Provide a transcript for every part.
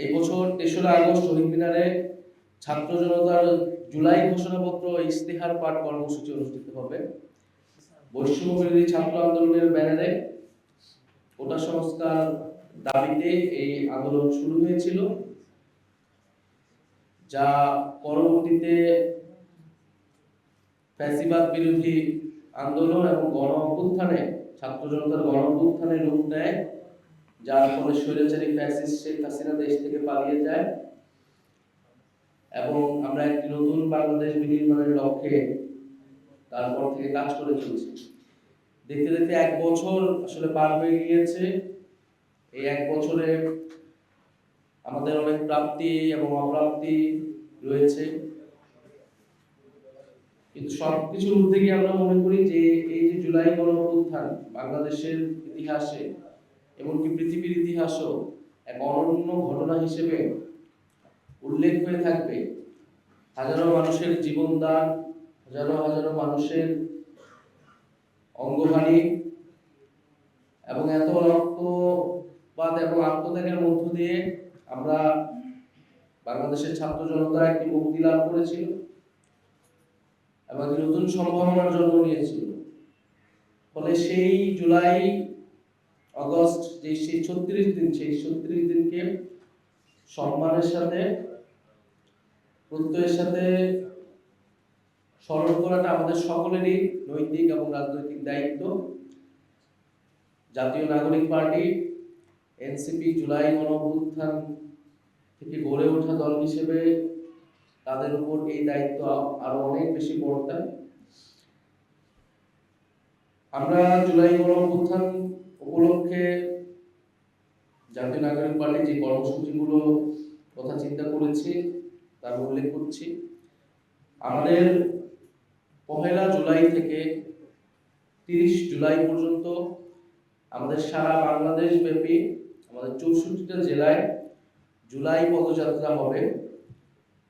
এই বছর তেসরা আগস্ট শহীদ মিনারে ছাত্র জনতার জুলাই ঘোষণাপত্র ইস্তেহার পাঠ কর্মসূচি অনুষ্ঠিত হবে। বৈষম্য বিরোধী ছাত্র আন্দোলনের ব্যানারে কোটা সংস্কার দাবিতে এই আন্দোলন শুরু হয়েছিল, যা পরবর্তীতে ফ্যাসিবাদ বিরোধী আন্দোলন এবং গণ অভ্যুত্থানে, ছাত্র জনতার গণ অভ্যুত্থানে রূপ নেয়। যার ফলে স্বৈরাচারী ফ্যাসিস্ট শেখ হাসিনা দেশ থেকে পালিয়ে যায়। এবং আমরা একটি নতুন বাংলাদেশ বিনির্মাণের লক্ষ্যে তারপর থেকে কাজ করে চলছি। দেখতে দেখতে এক বছর আসলে পার হয়ে গিয়েছে। এই এক বছরে আমাদের অনেক প্রাপ্তি এবং অপ্রাপ্তি রয়েছে। কিন্তু সবকিছুর ঊর্ধ্বে গিয়ে আমরা মনে করি যে এই যে জুলাই গণ বাংলাদেশের ইতিহাসে এমনকি পৃথিবীর ইতিহাসও এক অনন্য ঘটনা হিসেবে উল্লেখ হয়ে থাকবে। হাজারো মানুষের জীবনদান, হাজারো হাজারো মানুষের অঙ্গহানি এবং এত রক্তপাত এবং আত্মত্যাগের মধ্য দিয়ে আমরা বাংলাদেশের ছাত্র জনতা একটি মুক্তি লাভ করেছিল এবং নতুন সম্ভাবনার জন্ম নিয়েছিল। ফলে সেই জুলাই আগস্ট যে সেই ছত্রিশ দিন, সেই ছত্রিশ দিনকে সম্মানের সাথে, প্রত্যয়ের সাথে স্মরণ করাটা আমাদের সকলেরই নৈতিক এবং রাজনৈতিক দায়িত্ব। জাতীয় নাগরিক পার্টি, এনসিপি, জুলাই গণঅভ্যুত্থান থেকে গড়ে ওঠা দল হিসেবে তাদের উপর এই দায়িত্ব আরও অনেক বেশি বর্তায়। আমরা জুলাই গণঅভ্যুত্থান উপলক্ষে জাতীয় নাগরিক পার্টি যে কর্মসূচিগুলো কথা চিন্তা করেছি, তার উল্লেখ করছি। আমাদের পহেলা জুলাই থেকে তিরিশ জুলাই পর্যন্ত আমাদের সারা বাংলাদেশ ব্যাপী আমাদের চৌষট্টিটা জেলায় জুলাই পদযাত্রা হবে।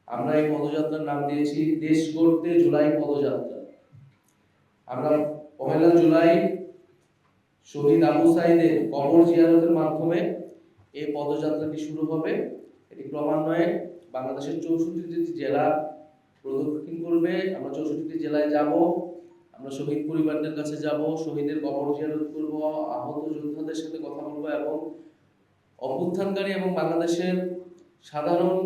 আমরা এই পদযাত্রার নাম দিয়েছি, দেশ গড়তে জুলাই পদযাত্রা। আমরা পহেলা জুলাই শহীদ আবু সাইদের কবর জিয়ারতের মাধ্যমে এই পদযাত্রাটি শুরু হবে। এটি ক্রমান্বয়ে বাংলাদেশের চৌষট্টিটি জেলা প্রদক্ষিণ করবে। আমরা চৌষট্টিটি জেলায় যাব, আমরা শহীদ পরিবারদের কাছে যাব, শহীদের কবর জিয়ারত করব, আহত যোদ্ধাদের সাথে কথা বলব এবং অভ্যুত্থানকারী এবং বাংলাদেশের সাধারণ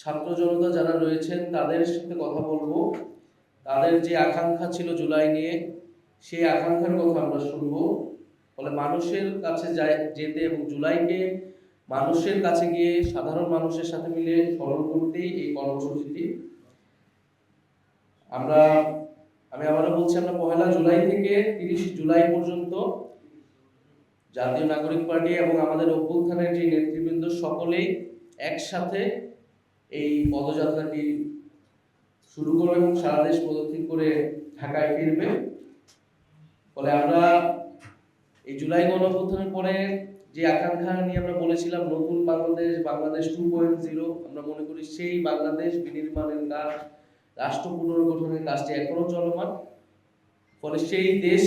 ছাত্র জনতা যারা রয়েছেন, তাদের সাথে কথা বলব। তাদের যে আকাঙ্ক্ষা ছিল জুলাই নিয়ে, সেই আকাঙ্ক্ষার কথা আমরা শুনব। ফলে মানুষের কাছে যায় যেতে এবং জুলাইকে মানুষের কাছে গিয়ে সাধারণ মানুষের সাথে মিলে স্মরণ করতেই এই কর্মসূচিটি। আমরা, আমি আবারও বলছি, আমরা পহেলা জুলাই থেকে তিরিশ জুলাই পর্যন্ত জাতীয় নাগরিক পার্টি এবং আমাদের অভ্যুত্থানের যে নেতৃবৃন্দ সকলেই একসাথে এই পদযাত্রাটি শুরু করবে এবং সারা দেশ করে ঢাকায় ফিরবে। ফলে আমরা এই জুলাই গণঅভ্যুত্থানের পরে যে আকাঙ্ক্ষা নিয়ে আমরা বলেছিলাম, নতুন Bangladesh Bangladesh two point zero আমরা মনে করি সেই বাংলাদেশ বিনির্মাণের কাজ, রাষ্ট্র পুনর্গঠনের কাজটি এখনও চলমান। ফলে সেই দেশ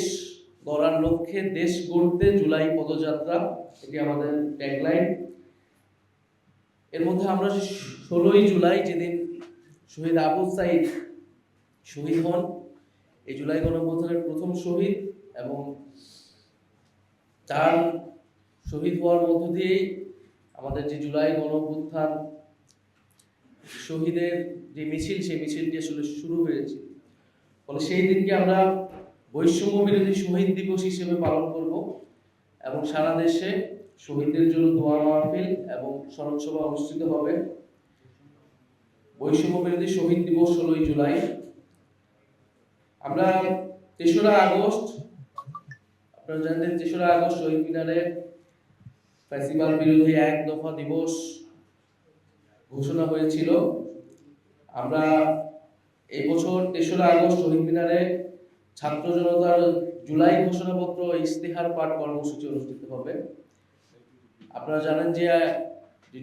গড়ার লক্ষ্যে দেশ গড়তে জুলাই পদযাত্রা এটি আমাদের ট্যাগলাইন এর মধ্যে আমরা ষোলোই জুলাই যেদিন শহীদ আবু সাইদ শহীদ হন, এই জুলাই গণঅভ্যুত্থানের প্রথম শহীদ এবং তার শহীদ হওয়ার মধ্য দিয়েই আমাদের যে জুলাই গণঅভ্যুত্থান, শহীদের যে মিছিল, সেই মিছিলটি আসলে শুরু হয়েছে। ফলে সেই দিনকে আমরা বৈষম্য বিরোধী শহীদ দিবস হিসেবে পালন করব এবং সারা দেশে শহীদদের জন্য দোয়া মাহফিল এবং স্মরণ সভা অনুষ্ঠিত হবে। বৈষম্য বিরোধী শহীদ দিবস ষোলোই জুলাই। আমরা তেসরা আগস্ট আপনারা জানেন তেসরা আগস্ট শহীদ মিনারে ফেস্টিভাল বিরোধী এক দফা দিবস ঘোষণা হয়েছিল। আমরা এই বছর তেসরা আগস্ট শহীদ মিনারে ছাত্র জনতার জুলাই ঘোষণাপত্র ইস্তেহার পাঠ কর্মসূচি অনুষ্ঠিত হবে। আপনারা জানেন যে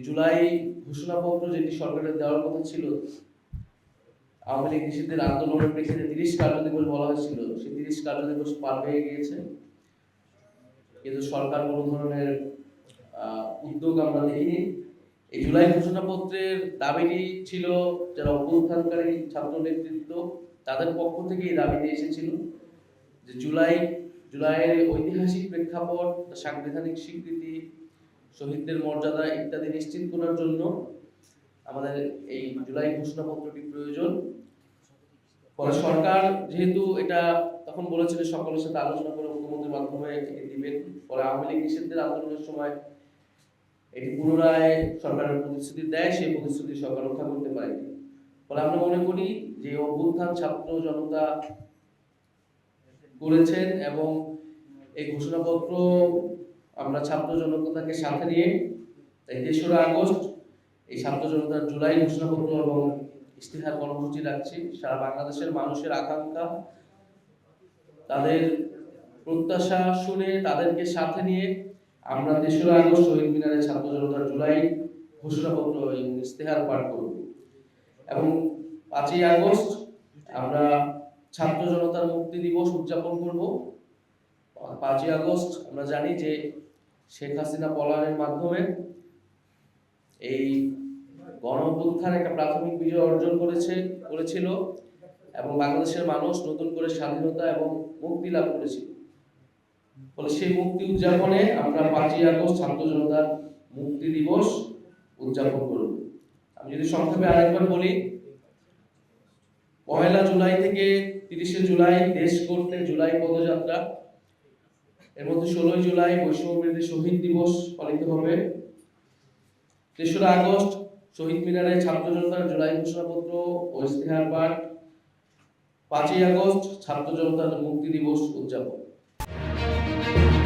জুলাই ঘোষণাপত্র যেটি সরকারের দেওয়ার কথা ছিল, আওয়ামী লীগ নিষিদ্ধের আন্দোলনের প্রেক্ষিতে তিরিশ কার্য দিবস বলা হয়েছিল, সেই তিরিশ কার্য দিবস পার হয়ে গিয়েছে। কিন্তু সরকার কোনো ধরনের উদ্যোগ আমরা দেখিনি এই জুলাই ঘোষণাপত্রের দাবিটি ছিল যারা অভ্যুত্থানকারী ছাত্র নেতৃত্ব, তাদের পক্ষ থেকে এই দাবিটি এসেছিল যে জুলাই, জুলাইয়ের ঐতিহাসিক প্রেক্ষাপট সাংবিধানিক স্বীকৃতি, শহীদদের মর্যাদা ইত্যাদি নিশ্চিত করার জন্য আমাদের এই জুলাই ঘোষণাপত্রটি প্রয়োজন। ফলে সরকার যেহেতু এটা তখন বলেছিল, সকলের সাথে আলোচনা করে মুখ্যমন্ত্রীর মাধ্যমে এটি দিবেন। ফলে আওয়ামী লীগ নিষিদ্ধের আন্দোলনের সময় এটি পুনরায় সরকারের প্রতিশ্রুতি দেয়, সেই প্রতিশ্রুতি সরকার রক্ষা করতে পারেনি। ফলে আমরা মনে করি যে অভ্যুত্থান ছাত্র জনতা করেছেন এবং এই ঘোষণাপত্র আমরা ছাত্র জনতাকে সাথে নিয়ে তাই তেসরা আগস্ট এই ছাত্র জনতার জুলাই ঘোষণাপত্র এবং ইশতেহার কর্মসূচি রাখছি। সারা বাংলাদেশের মানুষের আকাঙ্ক্ষা তাদের প্রত্যাশা শুনে তাদেরকে সাথে নিয়ে আমরা তেসরা আগস্ট শহীদ মিনারে ছাত্র জনতার জুলাই ঘোষণাপত্র ইশতেহার পাঠ করব। এবং পাঁচই আগস্ট আমরা ছাত্র জনতার মুক্তি দিবস উদযাপন করব। পাঁচই আগস্ট আমরা জানি যে শেখ হাসিনা পলায়নের মাধ্যমে এই গণ একটা প্রাথমিক বিজয় অর্জন করেছে, করেছিল এবং বাংলাদেশের মানুষ নতুন করে স্বাধীনতা এবং মুক্তি লাভ করেছিল। ফলে সেই মুক্তি উদযাপনে আমরা পাঁচই আগস্ট ছাত্র জনতার মুক্তি দিবস উদযাপন করব। আমি যদি সংক্ষেপে আরেকবার বলি, পয়লা জুলাই থেকে তিরিশে জুলাই দেশ করতে জুলাই পদযাত্রা, এর মধ্যে ষোলোই জুলাই বৈষম্য বিরোধী শহীদ দিবস পালিত হবে। তেসরা আগস্ট শহীদ মিনারে ছাত্র জনতার জুলাই ঘোষণাপত্র ও ইশতেহার পাঠ। পাঁচই আগস্ট ছাত্র জনতার মুক্তি দিবস উদযাপন। Thank you.